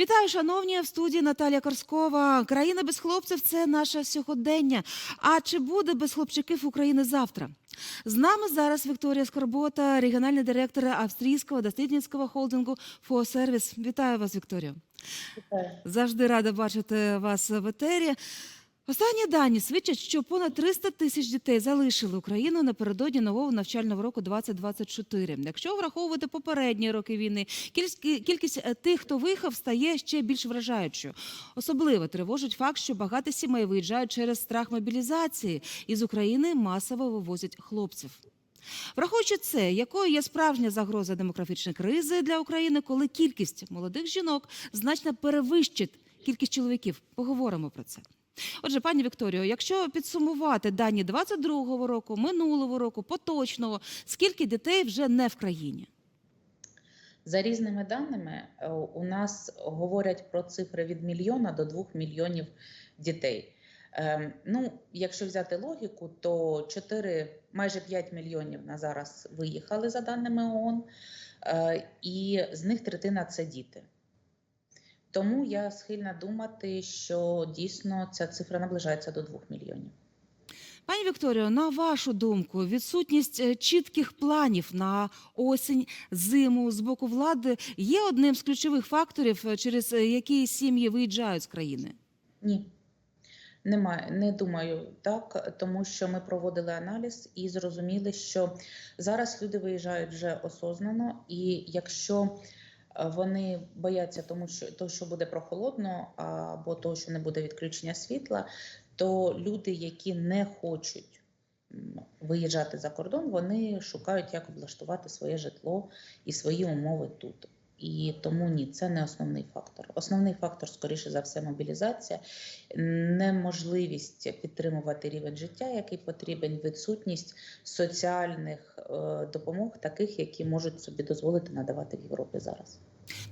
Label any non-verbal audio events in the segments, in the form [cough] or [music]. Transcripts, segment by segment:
Вітаю, шановні в студії Наталія Корскова. Країна без хлопців це наше сьогодення. А чи буде без хлопчиків України завтра? З нами зараз Вікторія Скорбота, регіональний директор австрійського дослідницького холдингу «Фосервіс». Вітаю вас, Вікторія. Завжди рада бачити вас в етері. Останні дані свідчать, що понад 300 тисяч дітей залишили Україну напередодні нового навчального року 2024. Якщо враховувати попередні роки війни, кількість, е, тих, хто виїхав, стає ще більш вражаючою. Особливо тривожить факт, що багато сімей виїжджають через страх мобілізації. Із України масово вивозять хлопців. Враховуючи це, якою є справжня загроза демографічної кризи для України, коли кількість молодих жінок значно перевищить кількість чоловіків. Поговоримо про це. Отже, пані Вікторіо, якщо підсумувати дані 22-го року, минулого року, поточного, скільки дітей вже не в країні? За різними даними, е, у нас говорять про цифри від мільйона до двох мільйонів дітей. Ем, Ну, якщо взяти логіку, то 4, майже 5 мільйонів на зараз виїхали за даними ООН, е, і з них третина це діти. Тому я схильна думати, що дійсно ця цифра наближається до 2 мільйонів. Пані Вікторіо, на вашу думку, відсутність е, чітких планів на осінь, зиму з боку влади є одним з ключових факторів, е, через е, які сім'ї виїжджають з країни? Ні. Немає, не думаю так, тому що ми проводили аналіз і зрозуміли, що зараз люди виїжджають вже осознано, і якщо вони бояться тому, що то, що буде прохолодно, або того, що не буде відключення світла, то люди, які не хочуть виїжджати за кордон, вони шукають, як облаштувати своє житло і свої умови тут. І тому ні, це не основний фактор. Основний фактор, скоріше за все, мобілізація, неможливість підтримувати рівень життя, який потрібен, відсутність соціальних е, допомог, таких, які можуть собі дозволити надавати в Європі зараз.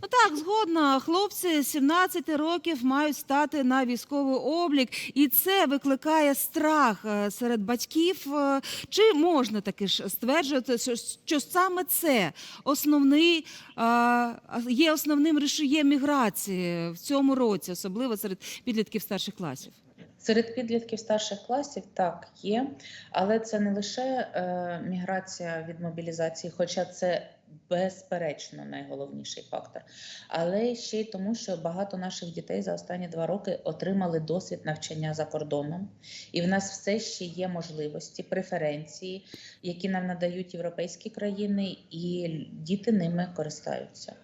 Ну так, згодна, хлопці 17 років мають стати на військовий облік, і це викликає страх е, серед батьків. Е, Чи можна таки ж стверджувати, що, що саме це основний е, є основним рішієм міграції в цьому році, особливо серед підлітків старших класів? Серед підлітків старших класів так є, але це не лише е, міграція від мобілізації, хоча це безперечно найголовніший фактор, але ще й тому, що багато наших дітей за останні два роки отримали досвід навчання за кордоном, і в нас все ще є можливості, преференції, які нам надають європейські країни, і діти ними користаються.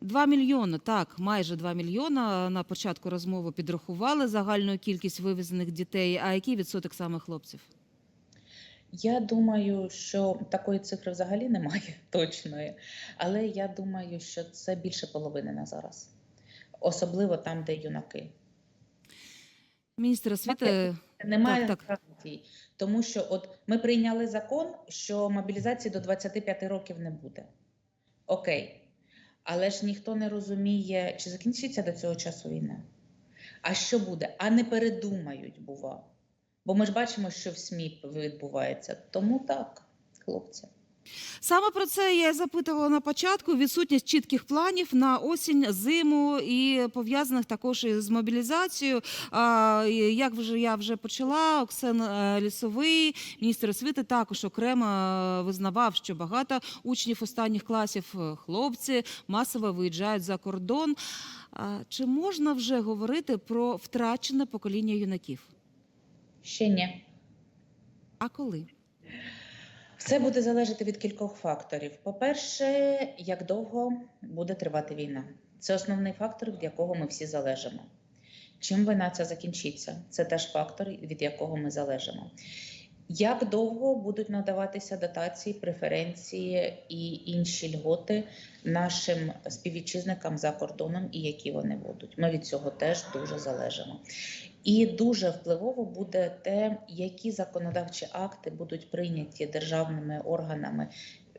Два мільйони, так, майже два мільйона на початку розмови підрахували загальну кількість вивезених дітей. А який відсоток саме хлопців? Я думаю, що такої цифри взагалі немає [laughs] точної, але я думаю, що це більше половини на зараз, особливо там, де юнаки. Міністр освіти Немає Так, так. гарантій, тому що от ми прийняли закон, що мобілізації до 25 років не буде. Окей, але ж ніхто не розуміє, чи закінчиться до цього часу війна. А що буде? А не передумають, бува. Бо ми ж бачимо, що в СМІ відбувається. Тому так, хлопці. Саме про це я запитувала на початку. Відсутність чітких планів на осінь, зиму і пов'язаних також із мобілізацією. А, Як вже я вже почала, Оксен е, Лісовий, міністр освіти, також окремо е, визнавав, що багато учнів останніх класів е, хлопці масово виїжджають за кордон. Чи можна вже говорити про втрачене покоління юнаків? Ще ні. А коли? Все буде залежати від кількох факторів. По-перше, як довго буде тривати війна. Це основний фактор, від якого ми всі залежимо. Чим війна ця закінчиться? Це теж фактор, від якого ми залежимо. Як довго будуть надаватися дотації, преференції і інші льготи нашим співвітчизникам за кордоном, і які вони будуть? Ми від цього теж дуже залежимо. І дуже впливово буде те, які законодавчі акти будуть прийняті державними органами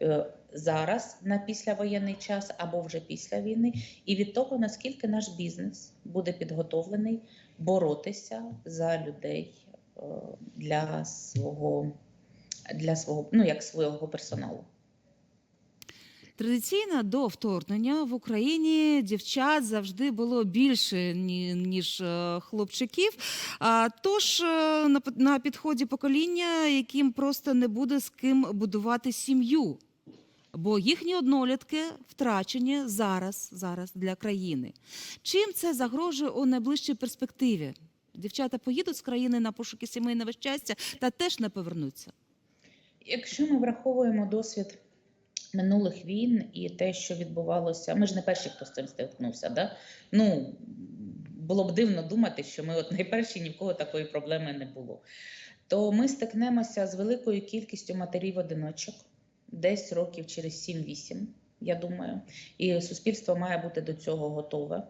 е, зараз на післявоєнний час або вже після війни, і від того наскільки наш бізнес буде підготовлений боротися за людей е, для свого для свого ну як свого персоналу. Традиційно до вторгнення в Україні дівчат завжди було більше ніж е, хлопчиків. Тож е, на підході покоління, яким просто не буде з ким будувати сім'ю. Бо їхні однолітки втрачені зараз, зараз для країни. Чим це загрожує у найближчій перспективі? Дівчата поїдуть з країни на пошуки сімейного щастя та теж не повернуться. Якщо ми враховуємо досвід минулих війн і те, що відбувалося, ми ж не перші, хто з цим стикнувся. Да? Ну, було б дивно думати, що ми от найперші ні в кого такої проблеми не було. То ми стикнемося з великою кількістю матерів-одиночок, десь років через 7-8, я думаю, і суспільство має бути до цього готове.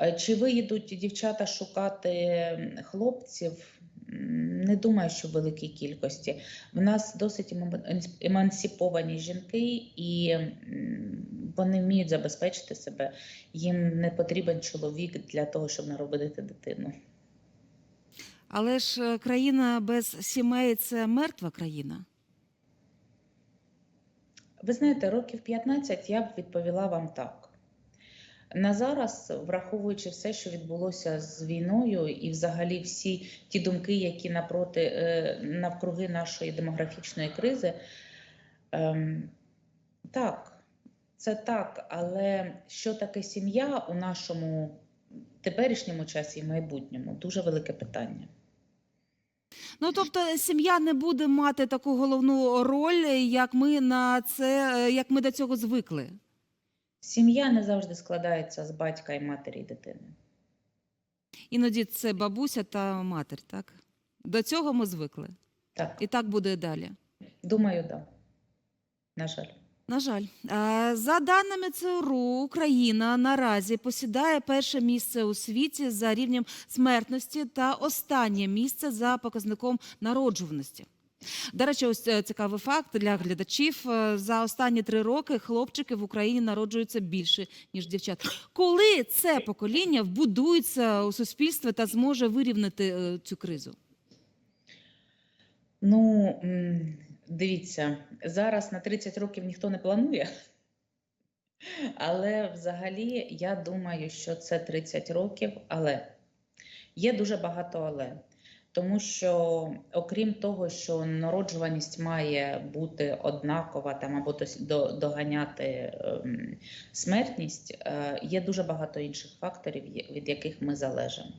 Е, Чи виїдуть дівчата шукати хлопців? Не думаю, що в великій кількості. В нас досить емансиповані жінки, і вони вміють забезпечити себе. Їм не потрібен чоловік для того, щоб народити дитину. Але ж е, країна без сімей це мертва країна. Ви знаєте, років 15 я б відповіла вам так. На зараз, враховуючи все, що відбулося з війною, і взагалі всі ті думки, які напроти е, навкруги нашої демографічної кризи, ем, так, це так, але що таке сім'я у нашому теперішньому часі і майбутньому дуже велике питання. Ну тобто сім'я не буде мати таку головну роль, як ми на це, як ми до цього звикли. Сім'я не завжди складається з батька і матері і дитини. Іноді це бабуся та матір, так? До цього ми звикли. Так, І так буде і далі. думаю, да. На жаль. На жаль, за даними ЦРУ, Україна наразі посідає перше місце у світі за рівнем смертності та останнє місце за показником народжуваності. До речі, ось е, цікавий факт для глядачів. Е, За останні три роки хлопчики в Україні народжуються більше ніж дівчат. Коли це покоління вбудується у суспільство та зможе вирівняти е, цю кризу? Ну, дивіться, зараз на 30 років ніхто не планує. Але взагалі я думаю, що це 30 років, але є дуже багато але. Тому що, окрім того, що народжуваність має бути однакова там або доганяти ем, смертність, е, є дуже багато інших факторів, від яких ми залежимо.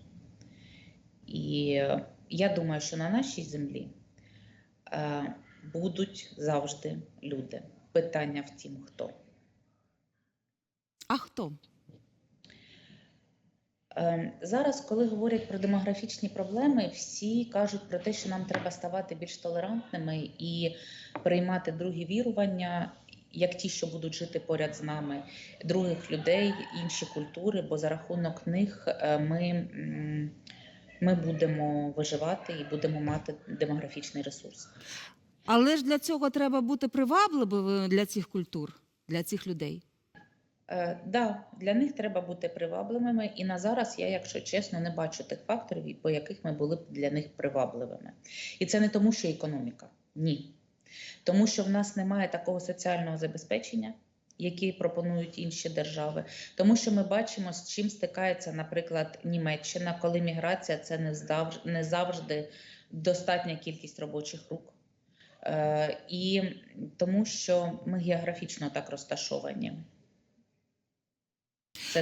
І я думаю, що на нашій землі е, будуть завжди люди. Питання в тім, хто. А хто? Ем, Зараз, коли говорять про демографічні проблеми, всі кажуть про те, що нам треба ставати більш толерантними і приймати другі вірування, як ті, що будуть жити поряд з нами, других людей, інші культури, бо за рахунок них е, ми, ми будемо виживати і будемо мати демографічний ресурс. Але ж для цього треба бути привабливим для цих культур, для цих людей. Е, да, для них треба бути привабливими, і на зараз я, якщо чесно, не бачу тих факторів, по яких ми були б для них привабливими. І це не тому, що економіка. Ні. Тому що в нас немає такого соціального забезпечення, які пропонують інші держави. Тому що ми бачимо, з чим стикається, наприклад, Німеччина, коли міграція це не завжди, не завжди достатня кількість робочих рук. Е, і тому що ми географічно так розташовані.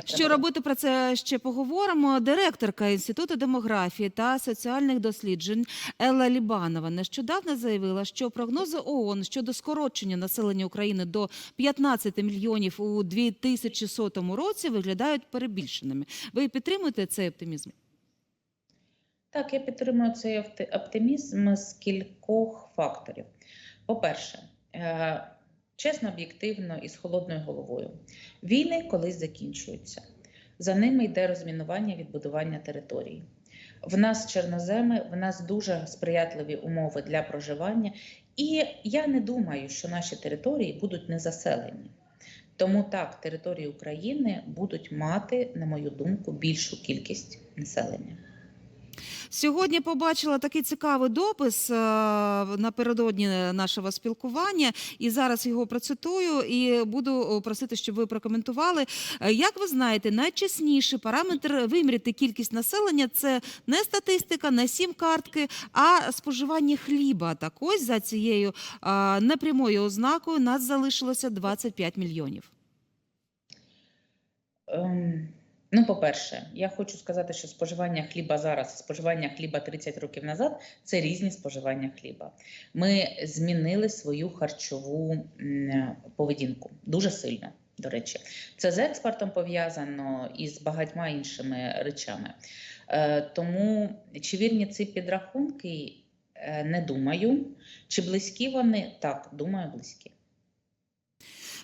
Що робити про це ще поговоримо. Директорка інституту демографії та соціальних досліджень Елла Лібанова нещодавно заявила, що прогнози ООН щодо скорочення населення України до 15 мільйонів у 2100 році виглядають перебільшеними. Ви підтримуєте цей оптимізм? Так, я підтримую цей оптимізм з кількох факторів. По-перше, е, чесно, об'єктивно і з холодною головою. Війни колись закінчуються. За ними йде розмінування, відбудування територій. В нас чорноземи, в нас дуже сприятливі умови для проживання, і я не думаю, що наші території будуть незаселені. Тому так, території України будуть мати, на мою думку, більшу кількість населення. Сьогодні побачила такий цікавий допис е, напередодні нашого спілкування, і зараз його процитую і буду е, просити, щоб ви прокоментували. Е, Як ви знаєте, найчесніший параметр виміряти кількість населення це не статистика, не сім-картки, а споживання хліба. Так ось за цією непрямою ознакою нас залишилося 25 мільйонів. Ем, ну, по-перше, я хочу сказати, що споживання хліба зараз, споживання хліба 30 років назад це різні споживання хліба. Ми змінили свою харчову поведінку дуже сильно. До речі, це з експортом пов'язано і з багатьма іншими речами. Е, тому чи вірні ці підрахунки, е, не думаю. Чи близькі вони? Так, думаю, близькі.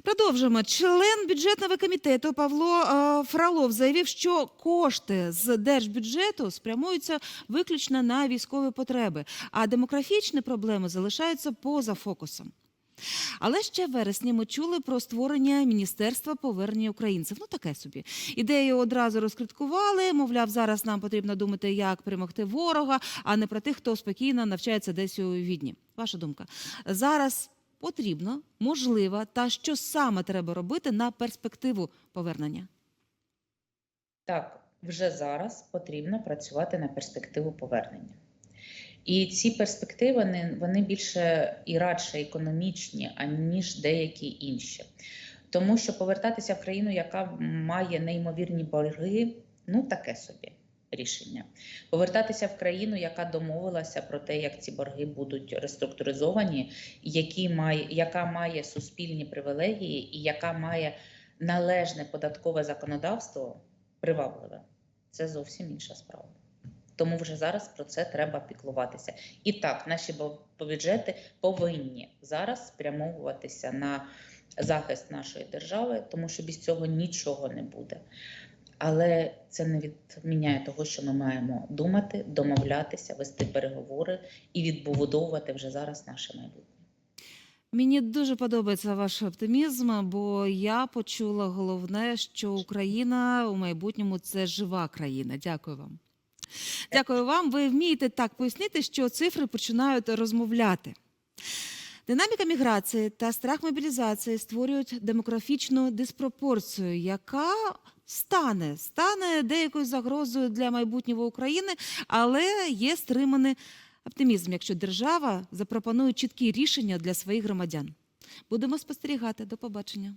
Продовжимо. Член бюджетного комітету Павло е, Фролов заявив, що кошти з держбюджету спрямуються виключно на військові потреби, а демографічні проблеми залишаються поза фокусом. Але ще в вересні ми чули про створення Міністерства повернення українців. Ну таке собі. Ідею одразу розкриткували. Мовляв, зараз нам потрібно думати, як перемогти ворога, а не про тих, хто спокійно навчається десь у відні. Ваша думка зараз потрібно, можливо, та що саме треба робити на перспективу повернення? Так, вже зараз потрібно працювати на перспективу повернення. І ці перспективи вони більше і радше економічні, аніж деякі інші. Тому що повертатися в країну, яка має неймовірні борги, ну таке собі рішення. Повертатися в країну, яка домовилася про те, як ці борги будуть реструктуризовані, які має, яка має суспільні привілегії і яка має належне податкове законодавство, привабливе. Це зовсім інша справа. Тому вже зараз про це треба піклуватися. І так, наші бюджети повинні зараз спрямовуватися на захист нашої держави, тому що без цього нічого не буде. Але це не відміняє того, що ми маємо думати, домовлятися, вести переговори і відбудовувати вже зараз наше майбутнє. Мені дуже подобається ваш оптимізм, бо я почула головне, що Україна у майбутньому це жива країна. Дякую вам. Дякую вам. Ви вмієте так пояснити, що цифри починають розмовляти. Динаміка міграції та страх мобілізації створюють демографічну диспропорцію, яка стане, стане деякою загрозою для майбутнього України, але є стриманий оптимізм, якщо держава запропонує чіткі рішення для своїх громадян. Будемо спостерігати. До побачення.